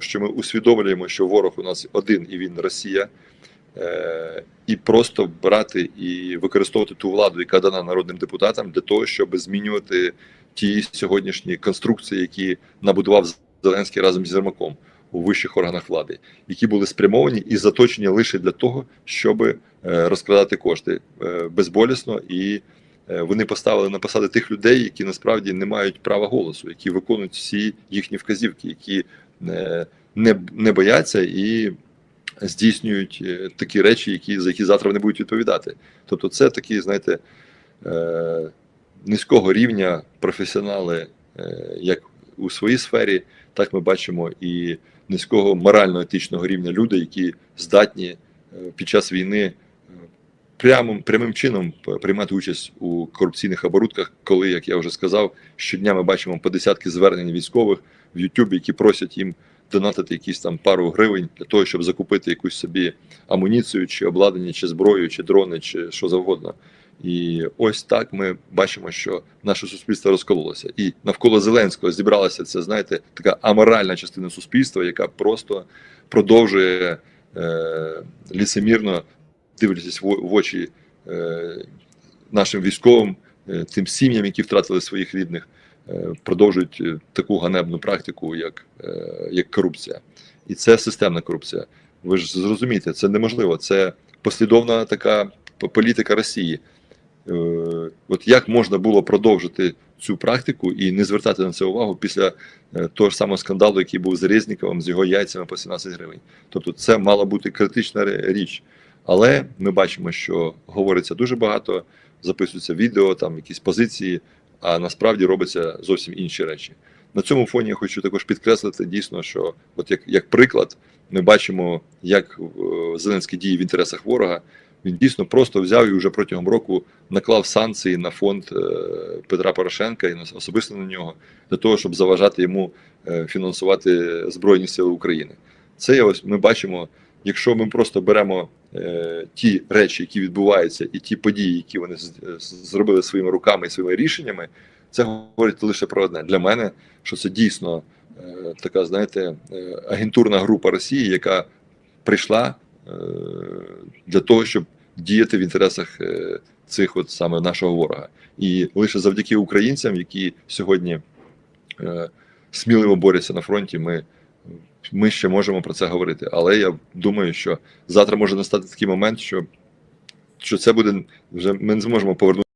що ми усвідомлюємо, що ворог у нас один і він Росія, е, і просто брати і використовувати ту владу, яка дана народним депутатам, для того, щоб змінювати ті сьогоднішні конструкції, які набудував Зеленський разом з Єрмаком у вищих органах влади, які були спрямовані і заточені лише для того, щоб е, розкрадати кошти е, безболісно і. Вони поставили на посади тих людей, які насправді не мають права голосу, які виконують всі їхні вказівки, які не, не бояться і здійснюють е, такі речі, які, за які завтра вони будуть відповідати. Тобто, це такі, знаєте, е, низького рівня професіонали, е, як у своїй сфері, так ми бачимо і низького морально-етичного рівня люди, які здатні під час війни прямим, прямим чином приймати участь у корупційних оборудках, коли, як я вже сказав, щодня ми бачимо по десятки звернень військових в Ютубі, які просять їм донатити якісь там пару гривень для того, щоб закупити якусь собі амуніцію, чи обладнання, чи зброю, чи дрони, чи що завгодно. І ось так ми бачимо, що наше суспільство розкололося. І навколо Зеленського зібралася це, знаєте, така аморальна частина суспільства, яка просто продовжує е, ліцемірно дивлячись в, в очі е, нашим військовим, е, тим сім'ям, які втратили своїх рідних, продовжують е, таку ганебну практику, як, е, як корупція. І це системна корупція. Ви ж зрозумієте, це неможливо. Це послідовна така політика Росії. Е, От як можна було продовжити цю практику і не звертати на це увагу після е, того ж самого скандалу, який був з Резніковим, з його яйцями по 17 гривень. Тобто, це мала бути критична річ. Але ми бачимо, що говориться дуже багато, записуються відео, там якісь позиції, а насправді робиться зовсім інші речі. На цьому фоні я хочу також підкреслити дійсно, що от як, як приклад, ми бачимо, як е, Зеленський діє в інтересах ворога. Він дійсно просто взяв і вже протягом року наклав санкції на фонд е, Петра Порошенка і особисто на нього для того, щоб заважати йому е, фінансувати Збройні Сили України. Це ось ми бачимо, якщо ми просто беремо е, ті речі, які відбуваються, і ті події, які вони з- зробили своїми руками і своїми рішеннями, це говорить лише про одне для мене, що це дійсно е, така, знаєте, е, агентурна група Росії, яка прийшла е, для того, щоб діяти в інтересах е, цих от саме нашого ворога. І лише завдяки українцям, які сьогодні е, сміливо борються на фронті, ми, ми ще можемо про це говорити. Але я думаю, що завтра може настати такий момент, що, що це буде вже ми не зможемо повернути.